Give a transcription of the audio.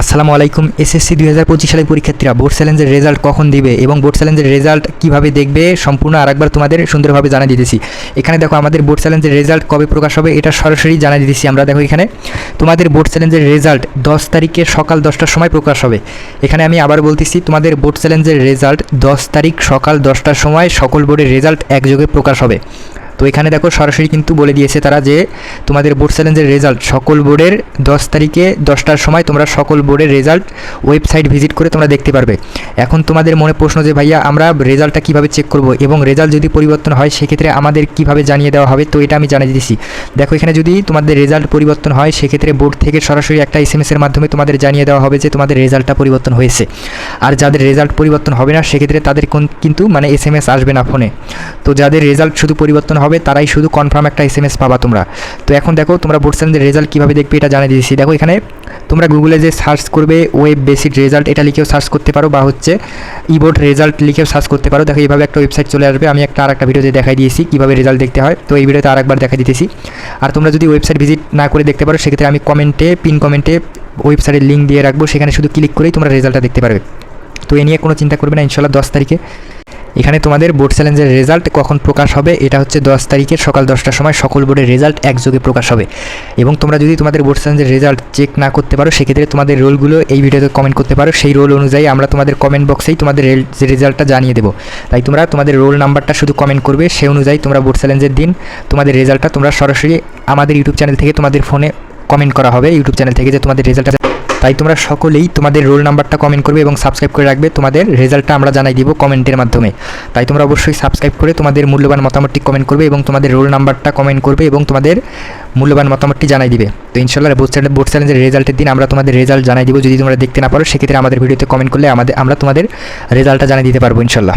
আসসালামু আলাইকুম, এসএসসি দুই হাজার পঁচিশ সালের পরীক্ষার্থীরা, বোর্ড চ্যালেঞ্জের রেজাল্ট কখন দিবে এবং বোর্ড চ্যালেঞ্জের রেজাল্ট কীভাবে দেখবে সম্পূর্ণ আরেকবার তোমাদের সুন্দরভাবে জানিয়ে দিতেছি। এখানে দেখো আমাদের বোর্ড চ্যালেঞ্জের রেজাল্ট কবে প্রকাশ হবে এটা সরাসরি জানিয়ে দিতেছি আমরা দেখো এখানে। তোমাদের বোর্ড চ্যালেঞ্জের রেজাল্ট দশ তারিখে সকাল দশটার সময় প্রকাশ হবে। এখানে আমি আবার বলতেছি, তোমাদের বোর্ড চ্যালেঞ্জের রেজাল্ট দশ তারিখ সকাল দশটার সময় সকল বোর্ডের রেজাল্ট একযোগে প্রকাশ হবে। তো এখানে দেখো সরাসরি কিন্তু বলে দিয়েছে তারা যে তোমাদের বোর্ড চ্যালেঞ্জের রেজাল্ট সকল বোর্ডের দশ তারিখে দশটার সময় তোমরা সকল বোর্ডের রেজাল্ট ওয়েবসাইট ভিজিট করে তোমরা দেখতে পারবে। এখন তোমাদের মনে প্রশ্ন যে ভাইয়া আমরা রেজাল্টটা কীভাবে চেক করব এবং রেজাল্ট যদি পরিবর্তন হয় সেক্ষেত্রে আমাদের কীভাবে জানিয়ে দেওয়া হবে? তো এটা আমি জানিয়ে দিচ্ছি দেখো এখানে যদি তোমাদের রেজাল্ট পরিবর্তন হয় সেক্ষেত্রে বোর্ড থেকে সরাসরি একটা এস এর মাধ্যমে তোমাদের জানিয়ে দেওয়া হবে যে তোমাদের রেজাল্টটা পরিবর্তন হয়েছে। আর যাদের রেজাল্ট পরিবর্তন হবে না সেক্ষেত্রে তাদের কোন- কিন্তু মানে এস আসবে না ফোনে তো যাদের রেজাল্ট শুধু পরিবর্তন হবে, তারাই শুধু কনফার্ম একটা এস এম এস পাবা তোমরা। তো এখন দেখো, তোমরা বোর্ড চ্যালেঞ্জের রেজাল্ট কীভাবে দেখবে এটা জানিয়ে দিয়েছি। দেখো এখানে তোমরা গুগলে যে সার্চ করবে ওয়েব বেসিক রেজাল্ট এটা লিখেও সার্চ করতে পারো বা হচ্ছে ইবোর্ড রেজাল্ট লিখেও সার্চ করতে পারো। দেখো, এইভাবে একটা ওয়েবসাইট চলে আসবে। আমি একটা আর একটা ভিডিওতে দেখাই দিয়েছি কীভাবে রেজাল্ট দেখতে হয়। তো এই ভিডিওতে আরেকবার দেখা দিতেছি। আর তোমরা যদি ওয়েবসাইট ভিজিট না করে দেখতে পারো, সেক্ষেত্রে আমি কমেন্টে পিন কমেন্টে ওয়েবসাইটের লিঙ্ক দিয়ে রাখব। সেখানে শুধু ক্লিক করেই তোমরা রেজাল্টটা দেখতে পারবে। তো এ নিয়ে কোনো চিন্তা করবে না ইনশাল্লাহ দশ তারিখে এখানে তোমাদের বোর্ড চ্যালেঞ্জের রেজাল্ট কখন প্রকাশ হবে, এটা হচ্ছে দশ তারিখের সকাল দশটার সময়, সকল বোর্ডের রেজাল্ট একযোগে প্রকাশ হবে। এবং তোমরা যদি তোমাদের বোর্ড চ্যালেঞ্জের রেজাল্ট চেক না করতে পারো, সেক্ষেত্রে তোমাদের রোলগুলো এই ভিডিওতে কমেন্ট করতে পারো। সেই রোল অনুযায়ী আমরা তোমাদের কমেন্ট বক্সেই তোমাদের রেজাল্টটা জানিয়ে দেবো। তাই তোমরা তোমাদের রোল নাম্বারটা শুধু কমেন্ট করবে সেই অনুযায়ী তোমরা বোর্ড চ্যালেঞ্জের দিন, তোমাদের রেজাল্টটা তোমরা সরাসরি আমাদের ইউটিউব চ্যানেল থেকে তোমাদের ফোনে কমেন্ট করা হবে। ইউটিউব চ্যানেল থেকে যে তোমাদের রেজাল্টটা তাই তোমরা সকলেই তোমাদের রোল নাম্বারটা কমেন্ট করবে এবং সাবস্ক্রাইব করে রাখবে। তোমাদের রেজাল্টটা আমরা জানাই দিব কমেন্টের মাধ্যমে। তাই তোমরা অবশ্যই সাবস্ক্রাইব করে তোমাদের মূল্যবান মতামতটি কমেন্ট করবে এবং তোমাদের রোল নাম্বারটা কমেন্ট করবে এবং তোমাদের মূল্যবান মতামতটি জানাই দিবে। তো ইনশাল্লাহ বোর্ড চ্যালেঞ্জ বোর্ড চ্যালেঞ্জের রেজাল্টের দিন আমরা তোমাদের রেজাল্ট জানাই দিব। যদি তোমরা দেখতে না পারো, সেক্ষেত্রে আমাদের ভিডিওতে কমেন্ট করলে আমাদের আমরা তোমাদের রেজাল্টটা জানিয়ে দিতে পারব ইনশাল্লাহ